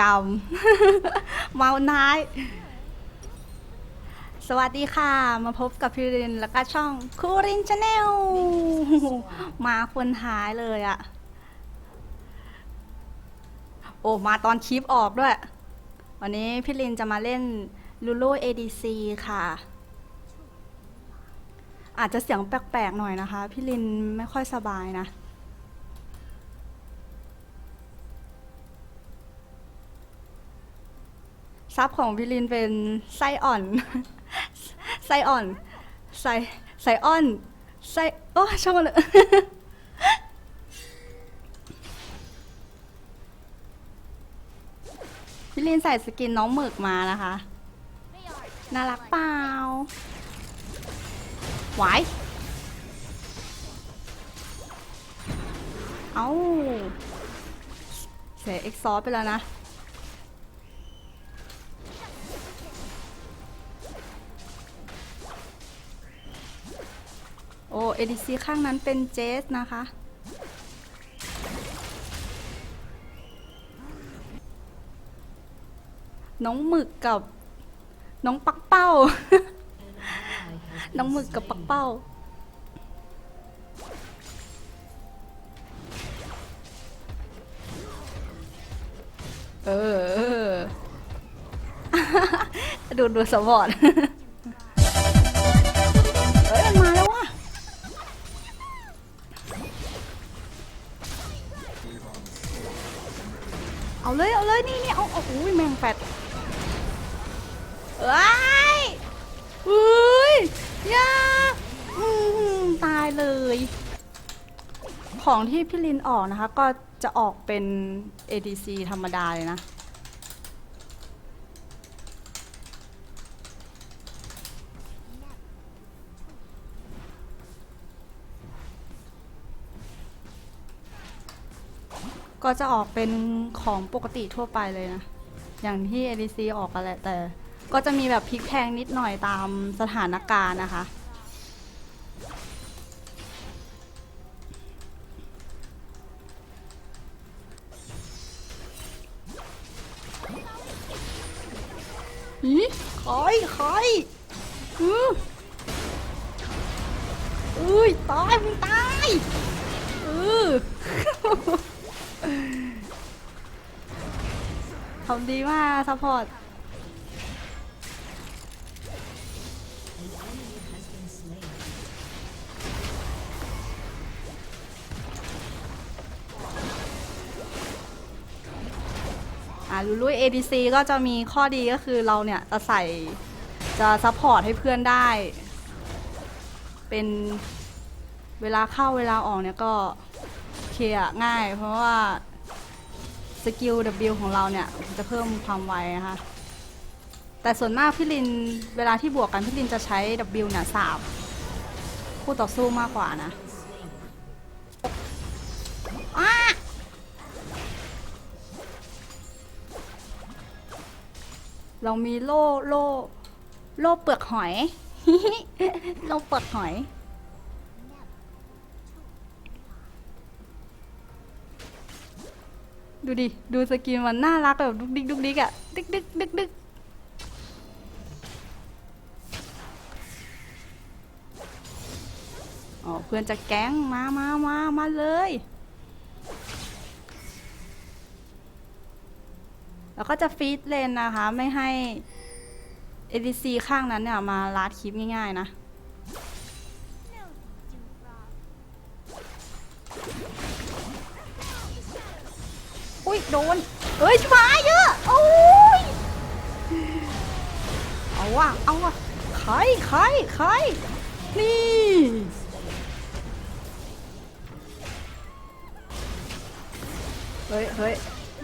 กรรม เมาน้าย สวัสดีค่ะ มาพบกับพี่รินแล้วก็ช่องคูรินชาแนลมาคนท้ายเลยอะโอ้มาตอนคลิปออกด้วย วันนี้พี่ลินจะมาเล่นลูโ o ADC ค่ะ อาจจะเสียงแปลกๆหน่อยนะคะ พี่ลินไม่ค่อยสบายนะ ซับของพี่ลินเป็นไส้อ่อน ไส้อ่อน ไส้ไส้อ่อน ไส้โอ้ช่างมันเลยพี่ลินใส่สกินน้องหมึกมานะคะ น่ารักเปล่าหวายเอ้าเสียเอ็กซอสไปแล้วนะ โอ้ ADC ข้างนั้นเป็นเจสนะคะ น้องหมึกกับน้องปักเป้า น้องหมึกกับปักเป้า เออ ดูดูสปอร์ ของที่พี่ลินออกนะคะ ก็จะออกเป็น ADC ธรรมดาเลยนะ ก็จะออกเป็นของปกติทั่วไปเลยนะ อย่างที่ ADC ออกกันแหละแต่ ก็จะมีแบบพลิกแพงนิดหน่อยตามสถานการณ์นะคะ พอร์ตอ่าลูลุย ADC ก็จะมีข้อดีก็คือเราเนี่ย จะใส่จะซัพพอร์ตให้เพื่อนได้ เป็นเวลาเข้าเวลาออกเนี่ยก็เคลียร์ง่ายเพราะว่า สกิล W ของเราเนี่ยจะเพิ่มความไวนะคะแต่ส่วนมากพี่ลินเวลาที่บวกกันพี่ลินจะใช้ W เนี่ยสาบคู่ต่อสู้มากกว่านะเรามีโล่โล่โล่เปลือกหอย โล่เปลือกหอย ดูดิ ดูสกินมันน่ารักแบบดุกดิกดุกดิกอะดึกดึกดึกดึกอ๋อเพื่อนจะแก๊งมามามามาเลย แล้วก็จะฟีดเลนนะคะ ไม่ให้ ADC ข้างนั้นเนี่ยมาลาดคลิปง่ายๆนะ อุ้ยโดนเอ้ยมาเยอะโอ้ยเอาว่ะเอาว่ะใครใครใครนี่เฮ้ยเฮ้ย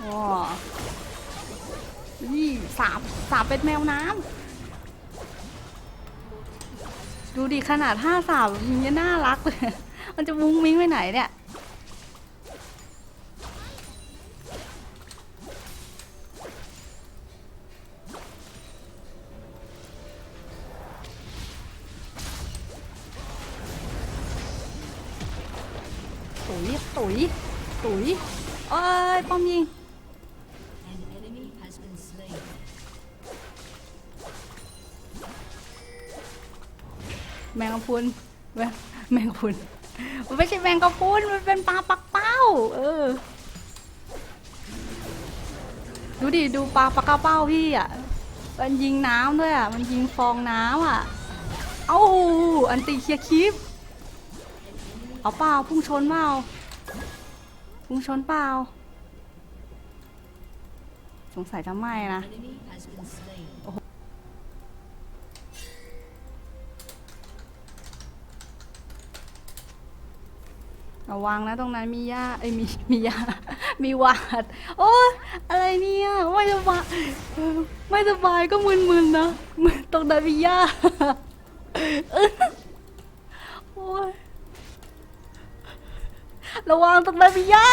อ๋อนี่สามสามเป็นแมวน้ำดูดิขนาดห้าสามมันยังน่ารักเลย มันจะมุ้งมิ้งไปไหนเนี่ย นมันไม่ใช่แมงกะพรุนมันเป็นปลาปักเป้า เออ ดูดิ ดูปลาปักกระเป้าพี่อะ มันยิงน้ำด้วยอะ มันยิงฟองน้ำอะ เอ้า อันตีเคลียร์คลิป เอาเปล่าพุ่งชนเปล่าพุ่งชนเปล่า สงสัยจะไม่นะ Enemy has been slain. ระวังนะตรงนั้นมีหญ้าไอ้ยมีมีหญ้ามีหวาด โอ้อะไรเนี่ยไม่สบายไม่สบายก็มึนๆนะมึนตรงนั้นมีหญ้าโอ้ยระวังตรงนั้นมีหญ้า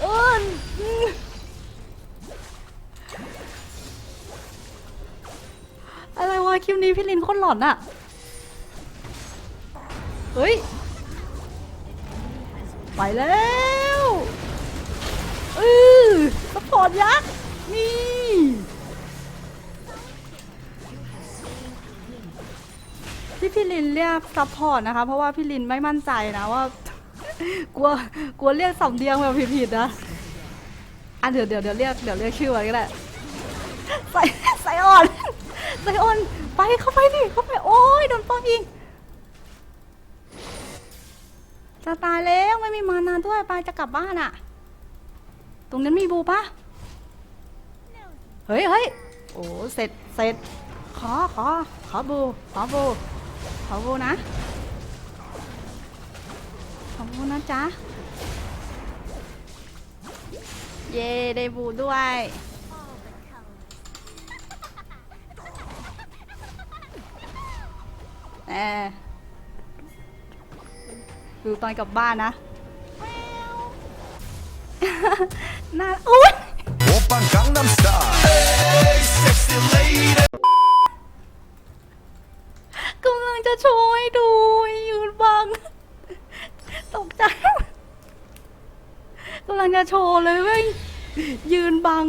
เอออืมอะไรวะคลิปนี้พี่ลินโคตรหลอนอะเฮ้ย ไปแล้วเออสปอร์ตยักษ์ นี่ ที่พี่ลินเรียกซัพพอร์ตนะคะ เพราะว่าพี่ลินไม่มั่นใจนะว่า กลัว กลัวเรียกสำเนียงแบบผิดๆนะ อะเดี๋ยวเดี๋ยวเดี๋ยวเรียก เดี๋ยวเรียกชื่อไว้ก็ได้ใส่ใส่อ่อนใส่อ่อน ไปเข้าไปดิ เข้าไป โอ้ยโดนป้องอีก จะตายแล้วไม่มีมานาด้วยไปจะกลับบ้านอะตรงนั้นมีบูปะเฮ้ยเฮ้ยโอ้เสร็จเสร็จขอขอขอบูขอบูขอบูนะขอบูนะจ๊ะเย่ได้บูด้วยแหม ดูตอนกลับบ้านนะน่าอุ้ยกำลังจะช่วยดูยืนบัง ตกใจกำลังจะโชว์เลยเว้ยยืนบัง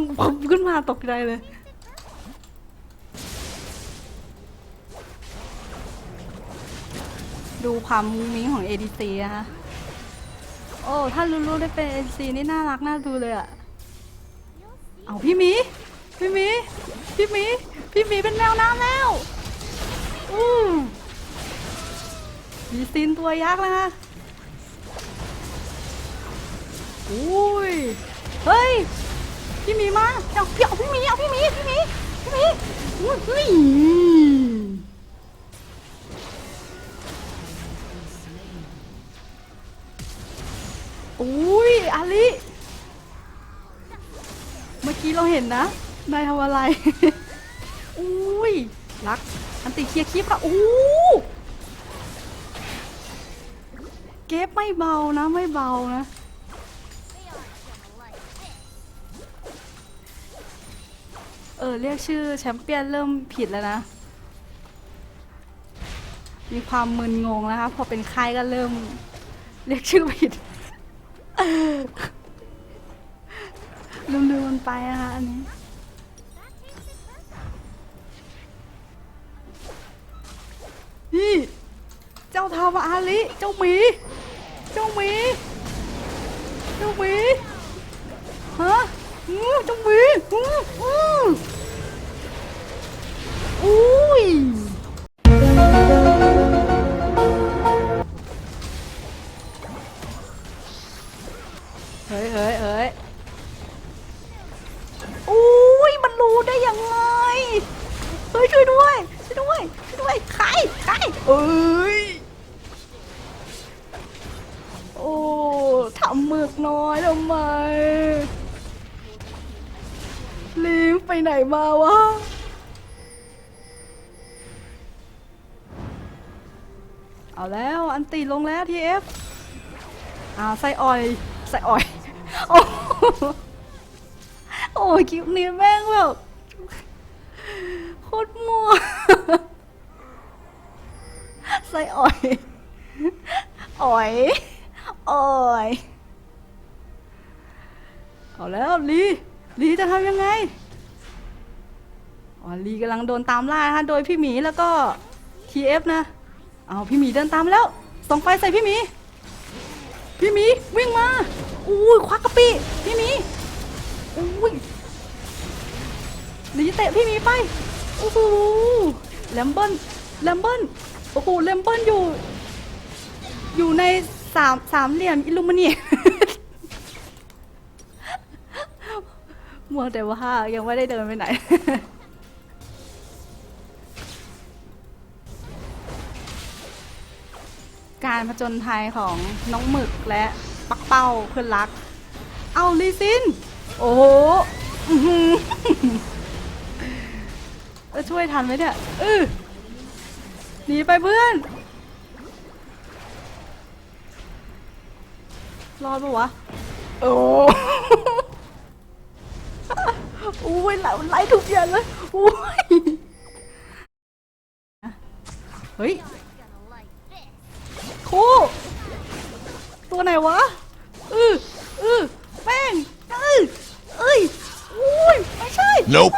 ขึ้นมาตกใจเลย ดูความมุ้งมิ้งของ ADC นะคะโอ้ ถ้ารู้รู้ได้เป็น ADC นี่น่ารักน่าดูเลยอะเอาพี่มี พี่มี พี่มี พี่มีเป็นแมวน้ำแล้ว อืมมีซีนตัวยักษ์แล้วนะอุ้ย เฮ้ย พี่มีมาเอาพี่เอาพี่มีเอาพี่มี พี่มี พี่มีอุ้ย อุ้ยอาลิเมื่อกี้เราเห็นนะ นายทำอะไร อุ้ย รัก อันติเคลียร์คลิปค่ะอู้เก็บไม่เบานะ ไม่เบานะเออเรียกชื่อแชมเปี้ยนเริ่มผิดแล้วนะ มีความมึนงงนะคะพอเป็นค่ายก็เริ่ม เรียกชื่อผิด ลืมลืมมันไปนะคะอันนี้ นี่ เจ้าทาวาอาลิ เจ้าหมี เจ้าหมี เจ้าหมี ฮะอื้เจ้าหมีอื้ออื้ออุ้ย เฮ้ยเฮ้ยเฮ้ยอุ้ยมันรู้ได้ยังไง เฮ้ยช่วยด้วย ช่วยด้วย ช่วยด้วย ใคร ใครเอ้ย โอ้ทำหมึกน้อยทำไม ลิงไปไหนมาวะเอาแล้ว อันตีลงแล้วทีเอฟอ้าวไส้อ่อยไส้อ่อย โอ้โหโอ้ยคลิปนี้แม่งแบบโคตรมั่วไส้อ่อยอ่อยอ่อยเอาแล้วลีลีจะทำยังไงอ๋อลีกำลังโดนตามล่านะโดยพี่หมีแล้วก็ TF นะ เอาพี่หมีเดินตามแล้วส่องไฟใส่พี่หมี พี่หมีวิ่งมา อุ้ยควักกระปีพี่มีอุ้ยลีเตะพี่มีไปโอ้โหแลมเบิลแลมเบิลโอ้โหแลมเบิลอยู่ อยู่ในสามสามเหลี่ยมอิลูมิเนียมัวแต่ว่ายังไม่ได้เดินไปไหนการผจญภัยของน้องหมึกและ ปักเป้าเพื่อนรัก เอาลีซิน โอ้โหจะช่วยทันไหมเนี่ยเออหนีไปเพื่อน รอดปะวะ โอ้อุ้ยไลไหลทุกอย่างเลยอุ้ย เฮ้ยครูตัวไหนวะ อืออือแป้งอือเอ้ย อุ้ย ไม่ใช่ Nope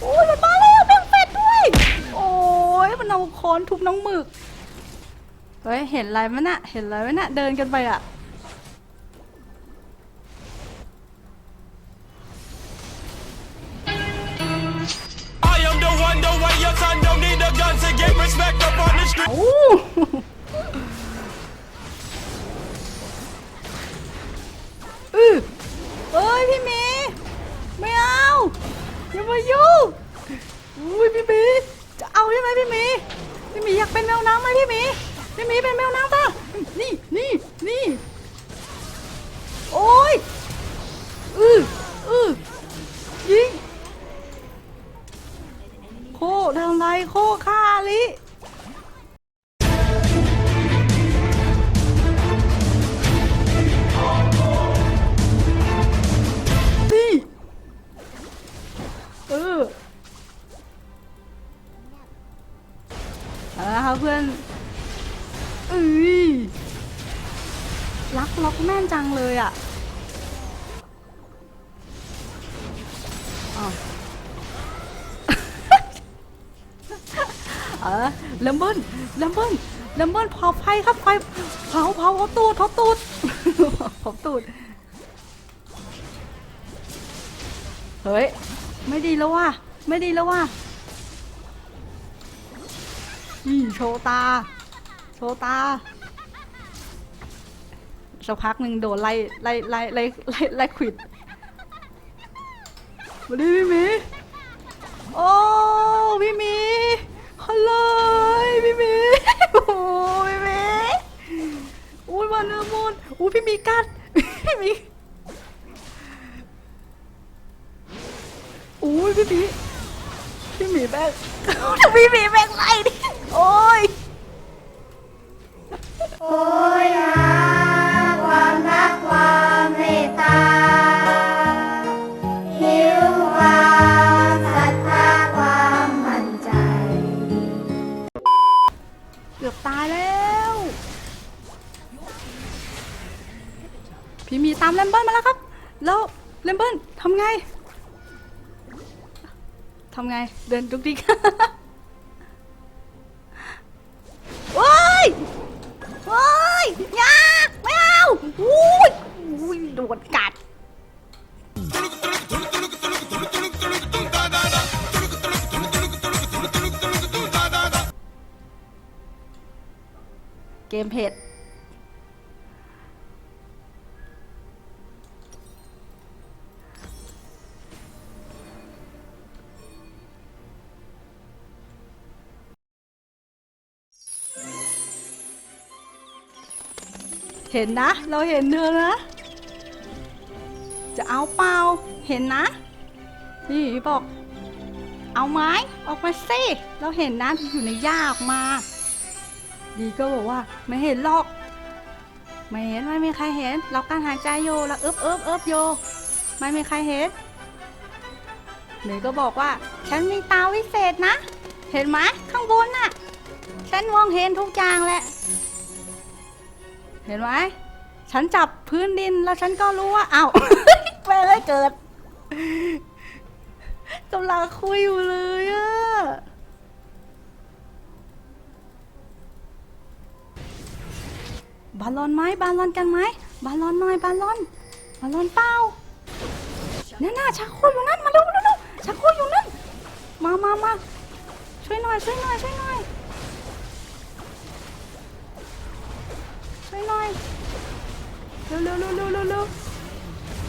โอ้ยมันมาแล้วแป้งเป็ดด้วย โอ้ยมันเอาค้อนทุบน้องหมึก เฮ้ย เห็นอะไรมั้ยน่ะ เห็นอะไรมั้ยน่ะ เดินกันไปอะ อย่ามายุ่งอุ้ยพี่หมีจะเอาใช่ไหมพี่หมีพี่หมีอยากเป็นแมวน้ำไหมพี่หมีพี่หมีเป็นแมวน้ำป่ะนี่นี่นี่โอ้ยอืออือยิงโคทำไรโคฆ่าลิ เออเอาละครับเพื่อนเอ้ยรักล็อกแม่นจังเลยอะอ้าวเออเลมเบิ้ลเลมเบิ้ลเลมเบิ้ลเผาไฟครับไฟเผาเผาเผาตูดเผาตูดเผาตูด เฮ้ย ไม่ดีแล้วว่ะ ไม่ดีแล้วว่ะนี่โชตา โชตาสักพักหนึ่งโดนไล่ไล่ไล่ไล่ไล่ไล่ขวิดมาดิพี่มีโอ้พี่มีฮัลโหลพี่มีโอ้พี่มีอุ้ยวันเนอร์มูนอุ้ยพี่มีกัดพี่มี อุ้ยพี่หมีพี่หมีแบกพี่หมีแบกไล่ดิโอ้ยโอยหาความรักความเมตตาหิวความศรัทธาความมั่นใจ เกือบตายแล้ว พี่หมีตามแลมเบิลมาแล้วครับ แล้วแลมเบิลทำไงทำไง เดินดุกดิกว้ายว้ายยาไม่เอาอุ้ยอุ้ยโดนกัดเกมเผ็ด ห็นนะ เราเห็นเธอนะ จะเอาเปล่า เห็นนะนี่บอก เอาไม้ออกมาสิ เราเห็นนะอยู่ในหญ้าออกมา ดีก็บอกว่าไม่เห็นหรอก ไม่เห็นไม่มีใครเห็น เราการหายใจโยแล้วเอิบเอิบเอิบโย ไม่มีใครเห็นเมย์ก็บอกว่า ฉันมีตาวิเศษนะ เห็นไหมข้างบนน่ะ ฉันมองเห็นทุกอย่างแหละ เห็นไหมฉันจับพื้นดินแล้วฉันก็รู้ว่าอ้าวแม่ม่เลยเกิดกำลังคุยอยู่เลยอะบาลอนไหมบาลอนกันไหมบาลอนหน่อยบาลอนบาลอนเปล่านั่นน่ะชักโครกอยู่นั่นมาเร็วเร็วเร็วชักโครกอยู่นั่นมามามาช่วยหน่อยช่วยหน่อยช่วยหน่อย ช่วยหน่อยเร็วเร็วเร็วเร็วเร็วเร็ว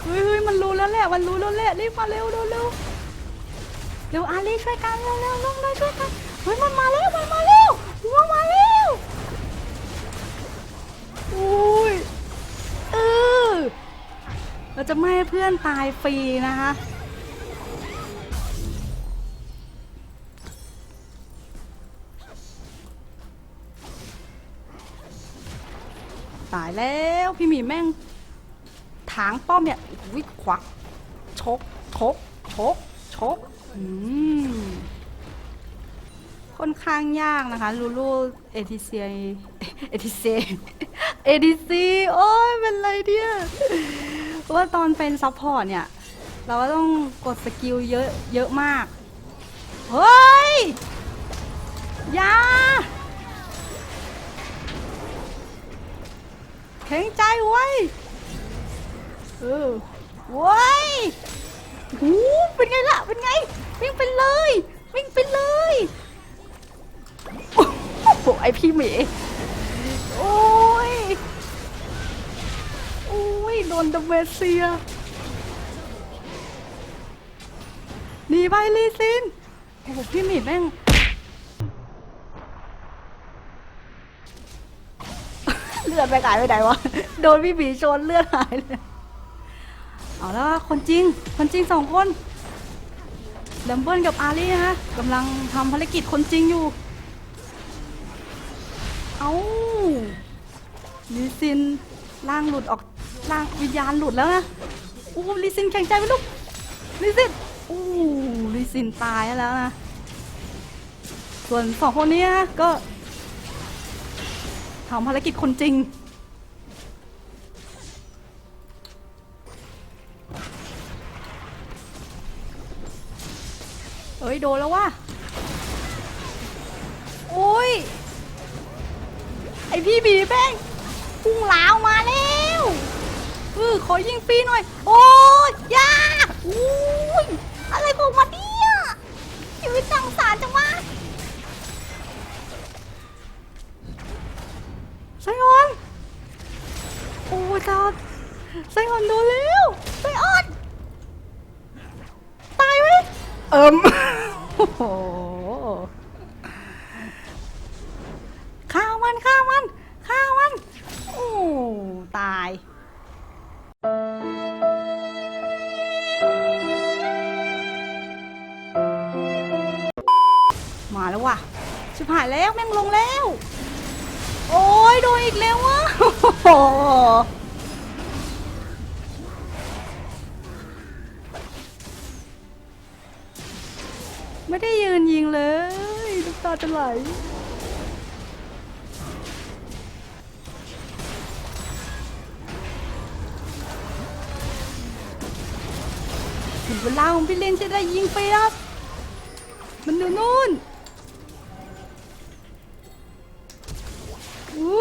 เฮ้ยเฮ้ยมันรู้แล้วแหละมันรู้แล้วแหละรีบมาเร็วเร็วเร็วเร็วอาลีช่วยกันเร็วเร็วลงเลยช่วยกันเฮ้ยมันมาแล้วมันมาแล้วมันมาแล้วอุ้ยเออเราจะไม่ให้เพื่อนตายฟรีนะคะ แล้วพี่หมีแม่งถางป้อมเนี่ยวิควักชกชกชกชกอืมค่อนข้างยากนะคะ ลูลูเอทิเซียเอทิเซียเอทิซีโอ้ยเป็นไรเนี่ยว่าตอนเป็นซัพพอร์ตเนี่ย เราก็ต้องกดสกิลเยอะเยอะมาก เฮ้ย ยา ข็งใจไว้เออไว้ยหูเป็นไงล่ะ เป็นไง วิ่งไปเลย วิ่งไปเลย โอ้โหไอพี่หมีโอ้ย โอ้ย โดนดาเมเซียหนีไปลีซินโอ้โหพี่หมีแม่ง เลือดไปหายไปไหนวะ โดนพี่บีชนเลือดหายเลย เอาแล้วคนจริง คนจริงสองคนดัมเบิลกับอารีนะคะกำลังทำภารกิจคนจริงอยู่ เอาลิซินร่างหลุดออกร่างวิญญาณหลุดแล้วนะอู้ลิซินแข็งใจไปลูกลิซินอู้ลิซินตายแล้วนะ ส่วนสองคนนี้นะก็ ทำภารกิจคนจริง เอ้ย โดนแล้วว่ะโอ้ย ไอพี่บีแป้งพุ่งลาวมาแล้วเออขอยิงฟรีหน่อย โอ้ยยาอุ้ย อะไรของมันเนี่ยชีวิตสังสารจังวะ ไซออน โอ้ยจอดไซออนโดนแล้วไซออน ตายไหมเอิมโอ้โหฆ่ามันฆ่ามันฆ่ามัน โอ้ตายมาแล้วว่ะชิบหายแล้วแม่งลงแล้วโอ้ ยโดนอีกแล้ววะไม่ได้ยืนยิงเลยน้ำตาจะไหลถึงเวลาของพี่เลนจะได้ยิงไปครับมันอยู่นู่น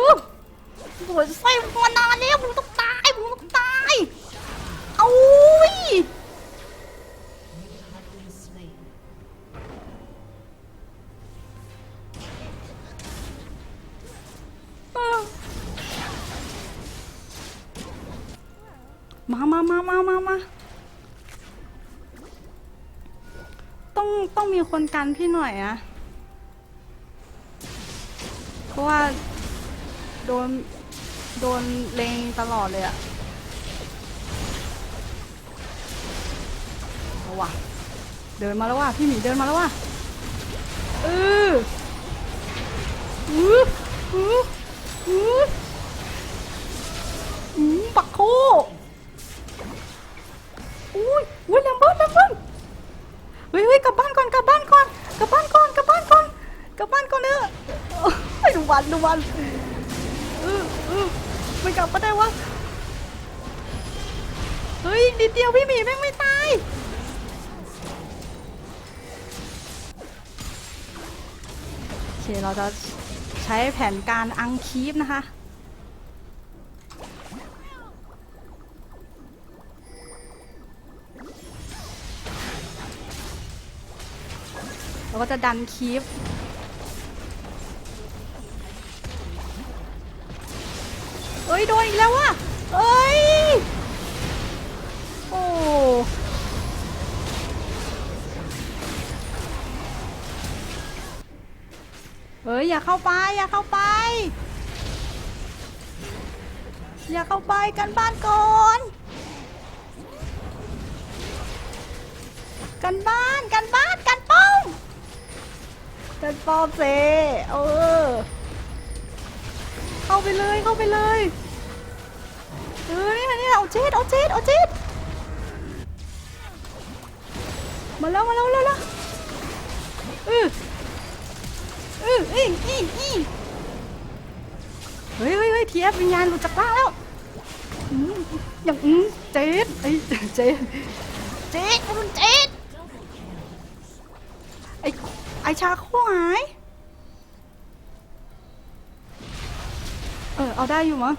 อู้โหไส้มานานแล้วมึงต้องตายมึงต้องตายเอายมามามามามามาต้องต้องมีคนกันพี่หน่อยอะเพราะว่า โดน โดนเลงตลอดเลยอะเอาว่ะ เดินมาแล้วว่ะ พี่หมีเดินมาแล้วว่ะเอออืออืออืออืมปักโคอุ้ยอุ้ยแลมเบิ้ลแลมเบิ้ลเฮ้ยเฮ้ยกลับบ้านก่อนกลับบ้านก่อนกลับบ้านก่อนกลับบ้านก่อนกลับบ้านก่อนเนอะไปดูวันดูวัน ลับมาได้วะ เฮ้ยนิดเดียวพี่หมีแม่งไม่ตาย โอเค เราจะใช้แผนการอังคีฟนะคะเราก็จะดันคีฟ ยโดนอีกแล้วว่ะเอ้ย โอ้ เฮ้ย อย่าเข้าไป อย่าเข้าไป อย่าเข้าไปกันบ้านก่อน กันบ้านกันบ้านกันป้องกันป้องเซเออ เข้าไปเลยเข้าไปเลย เออนี่นี่เอาเจ็ดเอาเจ็ดเอาเจ็ดมาแล้วมาแล้วแล้วแล้วเออเอออีอีอีเฮ้ยเฮ้ยเฮ้ยทีเอฟวิญญาณหลุดจากร่างแล้วอย่างอืมเจ็ดไอ้เจ็ดเจ็ดมันเจ็ดไอ้ไอ้ชาโคหาย เออเอาได้อยู่มั้ง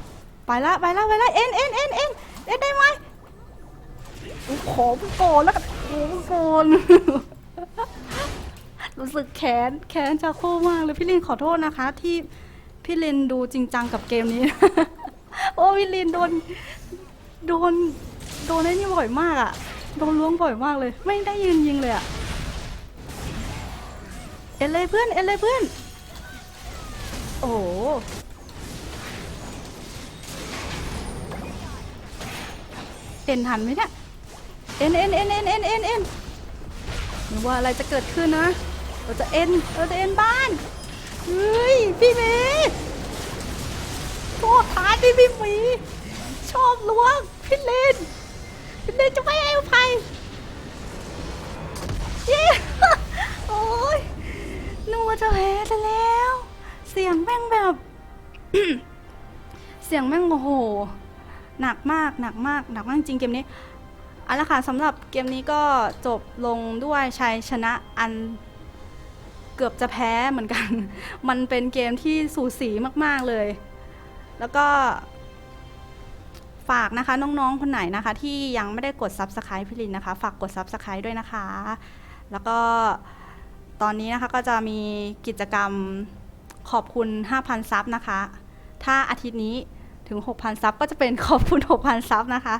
ไปละไปละไปละเอ็นเอ็นเอ็นเอ็นเอ็นได้ไหมขอมึงก่อนแล้วกันขอมึงก่อนรู้สึกแค้นแค้นชาโคมากเลยพี่ลินขอโทษนะคะ ที่พี่ลินดูจริงจังกับเกมนี้ โอ้พี่ลินโดนโดนโดนไอ้นี่บ่อยมากอะ่ะโดนล้วงบ่อยมากเลย ไม่ได้ยืนยิงเลยอะ่ะเอ็นเลยเพื่อนเอ็นเลยเพื่อน โอ้โห เอ็นทันไหมเนี่ย เอ็นเอ็นเอ็นเอ็นเอ็นเอ็นเอ็นหรือว่าอะไรจะเกิดขึ้นนะ เราจะเอ็น เราจะเอ็นบ้าน เฮ้ย พี่เมย์โทษทานดิพี่หมีชอบล้วงพี่เลนพี่เลนจะไม่ให้อภัยเย้โอ้ยนึกว่าจะแพ้ซะแล้ว เสียงแม่งแบบ เสียงแม่งโอ้โห หนักมากหนักมากหนักมากจริงเกมนี้เอาละค่ะสำหรับเกมนี้ก็จบลงด้วยชัยชนะอันเกือบจะแพ้เหมือนกัน มันเป็นเกมที่สูสีมากๆเลย แล้วก็ฝากนะคะน้องๆ คนไหนนะคะ ที่ยังไม่ได้กด Subscribe พี่ลินนะคะ ฝากกด Subscribe ด้วยนะคะ แล้วก็ตอนนี้นะคะก็จะมีกิจกรรมขอบคุณ 5,000 ซับนะคะ ถ้าอาทิตย์นี้ ถึง 6,000 ซับก็จะเป็นขอบคุณ 6,000 ซับนะคะ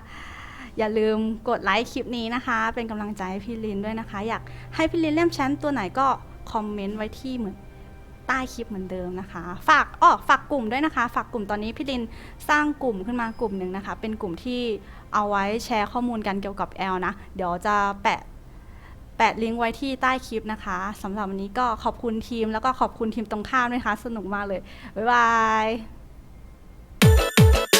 อย่าลืมกดไลค์คลิปนี้นะคะ เป็นกำลังใจให้พี่ลินด้วยนะคะ อยากให้พี่ลินเล่มแชมป์ตัวไหนก็คอมเมนต์ไว้ที่เหมือนใต้คลิปเหมือนเดิมนะคะ ฝากอ้อฝากกลุ่มด้วยนะคะ ฝากกลุ่มตอนนี้พี่ลินสร้างกลุ่มขึ้นมากลุ่มหนึ่งนะคะ เป็นกลุ่มที่เอาไว้แชร์ข้อมูลกันเกี่ยวกับแอลนะ เดี๋ยวจะแปะแปะลิงก์ไว้ที่ใต้คลิปนะคะสำหรับวันนี้ก็ขอบคุณทีมแล้วก็ขอบคุณทีมตรงข้ามด้วยนะคะสนุกมากเลย บ๊ายบาย え?